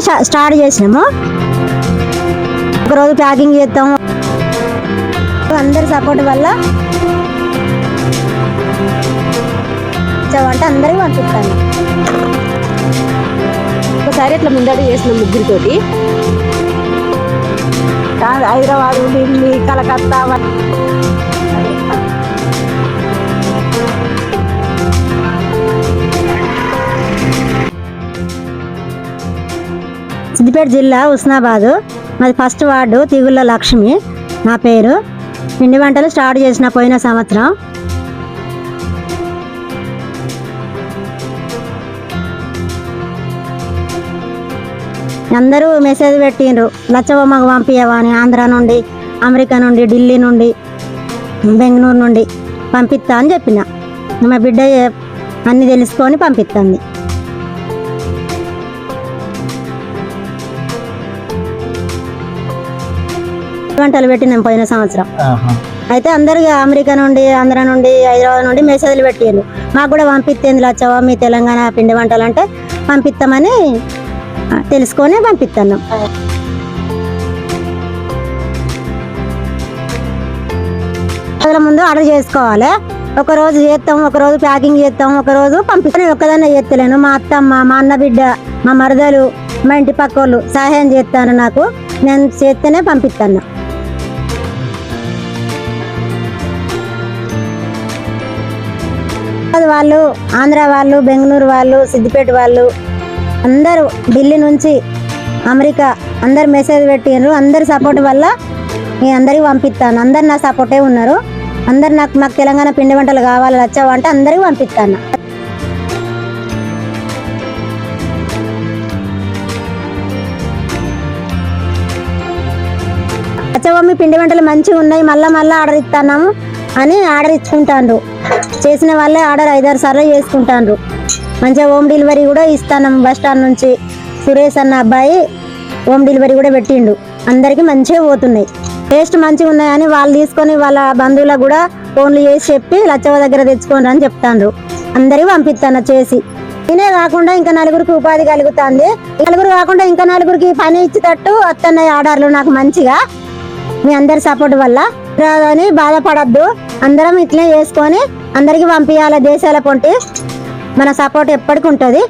Start చేసినాము. ఒకరోజు packing చేస్తాము అందరి సపోర్ట్ వల్ల వంట అందరికి పంపిస్తాను. ఒకసారి అట్లా ముందడు చేసిన ముగ్గురితోటి. హైదరాబాద్ ఢిల్లీ కలకత్తా సిద్దిపేట జిల్లా ఉస్నాబాదు. మాది ఫస్ట్ వార్డు తిగుళ్ళ లక్ష్మి. నా పేరు. పిండి వంటలు స్టార్ట్ చేసిన పోయిన సంవత్సరం. అందరూ మెసేజ్ పెట్టిండ్రు. లచ్చవ పంపించవని పంపించవా అని ఆంధ్ర నుండి అమెరికా నుండి ఢిల్లీ నుండి బెంగళూరు నుండి పంపిస్తా అని చెప్పిన. మా బిడ్డ అన్నీ తెలుసుకొని పంపిస్తుంది వంటలు పెట్టినాం పోయిన సంవత్సరం. అయితే అందరు అమెరికా నుండి ఆంధ్ర నుండి హైదరాబాద్ నుండి మెసేజ్లు పెట్టారు మాకు కూడా పంపిస్తేంది లచ్చవా మీ తెలంగాణ పిండి వంటలు అంటే పంపిస్తామని తెలుసుకొని పంపిస్తున్నాం రోజుల ముందు ఆర్డర్ చేసుకోవాలి. ఒక రోజు చేస్తాం ఒక రోజు ప్యాకింగ్ చేస్తాం ఒక రోజు పంపిస్తాం నేను ఒక్కదాన్నే చేస్తలేను మా అత్తమ్మ మా అన్న బిడ్డ మా మరదలు మా ఇంటి పక్క వాళ్ళు సహాయం చేస్తాను నాకు. నేను చేస్తేనే పంపిస్తాను వాళ్ళు ఆంధ్ర వాళ్ళు బెంగళూరు వాళ్ళు సిద్దిపేట వాళ్ళు అందరూ ఢిల్లీ నుంచి అమెరికా అందరు మెసేజ్ పెట్టిండ్రు అందరి సపోర్ట్ వల్ల నేను అందరికి పంపిస్తాను. అందరు నా సపోర్టే ఉన్నారు. అందరు నాకు మాకు తెలంగాణ పిండి వంటలు కావాలి నచ్చావు అంటే అందరికి పంపిస్తాను. వచ్చావా మీ పిండి వంటలు మంచిగా ఉన్నాయి మళ్ళీ మళ్ళీ ఆర్డర్ ఇస్తున్నాము. అని ఆర్డర్ ఇచ్చుకుంటాండ్రు. చేసిన వాళ్ళే ఆర్డర్ ఐదారు సార్లు చేసుకుంటాండ్రు. మంచిగా హోమ్ డెలివరీ కూడా ఇస్తాను బస్ స్టాండ్ నుంచి. సురేష్ అన్న అబ్బాయి హోమ్ డెలివరీ కూడా పెట్టిండు. అందరికీ మంచిగా పోతున్నాయి. టేస్ట్ మంచిగా ఉన్నాయని వాళ్ళు తీసుకొని వాళ్ళ బంధువులకు కూడా ఫోన్లు చేసి చెప్పి లచ్చవ దగ్గర తెచ్చుకోండి అని చెప్తాండ్రు. అందరికి పంపిస్తాను చేసి. నేనే కాకుండా ఇంకా నలుగురికి ఉపాధి కలుగుతుంది. నలుగురు కాకుండా ఇంకా నలుగురికి పని ఇచ్చేటట్టు వస్తున్నాయి ఆర్డర్లు నాకు మంచిగా. మీ అందరి సపోర్ట్ వల్ల. అని బాధపడద్దు. అందరం ఇట్లే చేసుకొని అందరికి పంపించాలి దేశాల పొంటి. మన సపోర్ట్ ఎప్పటికి ఉంటుంది.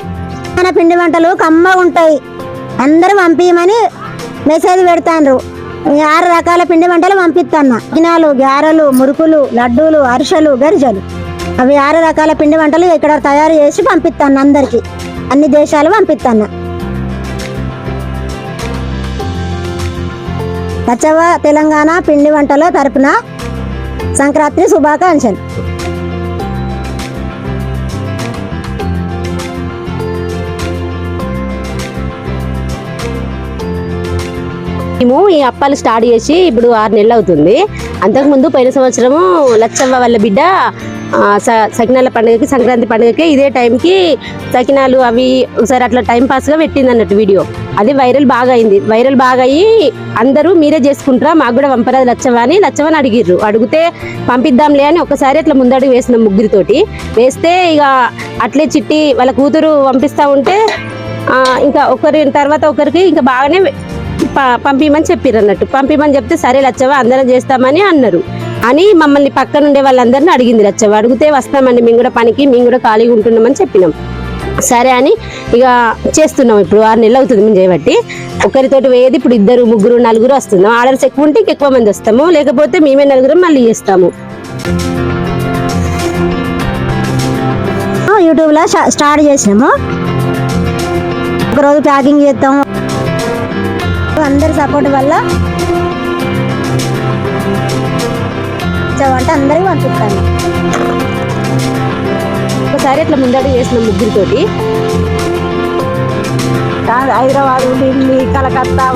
మన పిండి వంటలు కమ్మగా ఉంటాయి. అందరూ పంపించమని మెసేజ్ పెడతాను ఆరు రకాల పిండి వంటలు పంపిస్తాను గినాలు గారెలు మురుకులు లడ్డూలు అరిసెలు గరిజలు. అవి ఆరు రకాల పిండి వంటలు ఇక్కడ తయారు చేసి పంపిస్తాను అందరికీ. అన్ని దేశాలు పంపిస్తాను పచ్చవ తెలంగాణ పిండి వంటల తరపున సంక్రాంతి శుభాకాంక్షలు. మేము ఈ అప్పాలు స్టార్ట్ చేసి ఇప్పుడు ఆరు నెలలు అవుతుంది. అంతకుముందు పోయిన సంవత్సరము లచ్చవ్వ వాళ్ళ బిడ్డ సకినాల పండుగకి సంక్రాంతి పండుగకి ఇదే టైంకి సకినాలు అవి ఒకసారి అట్లా టైం పాస్గా పెట్టింది అన్నట్టు వీడియో. అది వైరల్ బాగా అయింది. వైరల్ బాగా అయ్యి అందరూ మీరే చేసుకుంటారా? మాకు కూడా పంపరాదు లచ్చవ్వ అని లచ్చవని అడిగిర్రు. అడిగితే పంపిద్దాంలే అని ఒకసారి అట్లా ముందడుగు వేసిన ముగ్గురితోటి. వేస్తే ఇక అట్లే చిట్టి వాళ్ళ కూతురు పంపిస్తా ఉంటే ఇంకా ఒకరి తర్వాత ఒకరికి ఇంకా బాగానే ప- పంపిమని చెప్పారు అన్నట్టు. పంపిమని చెప్తే సరే లచ్చవా అందరం చేస్తామని అన్నారు. అని మమ్మల్ని పక్కన ఉండే వాళ్ళందరినీ అడిగింది లచ్చవ అడిగితే వస్తామండి మేము కూడా పనికి మేము కూడా ఖాళీగా ఉంటున్నామని చెప్పినాం. సరే అని ఇక చేస్తున్నాం. ఇప్పుడు ఆరు నెలలు అవుతుంది మేము చేయబట్టి ఒకరితోటి వేది ఇప్పుడు ఇద్దరు ముగ్గురు నలుగురు వస్తున్నాం. ఆర్డర్స్ ఎక్కువ ఉంటే ఎక్కువ మంది వస్తాము. లేకపోతే మేమే నలుగురు మళ్ళీ చేస్తాము. యూట్యూబ్లో స్టార్ట్ చేసినాము. ఒకరోజు ప్యాకింగ్ చేస్తాం అందరి సపోర్ట్ వల్ల వంట అందరికీ పంపిస్తాను. ఒకసారి అట్లా ముందడు చేసిన ముగ్గురితోటి. హైదరాబాద్ ఢిల్లీ కలకత్తా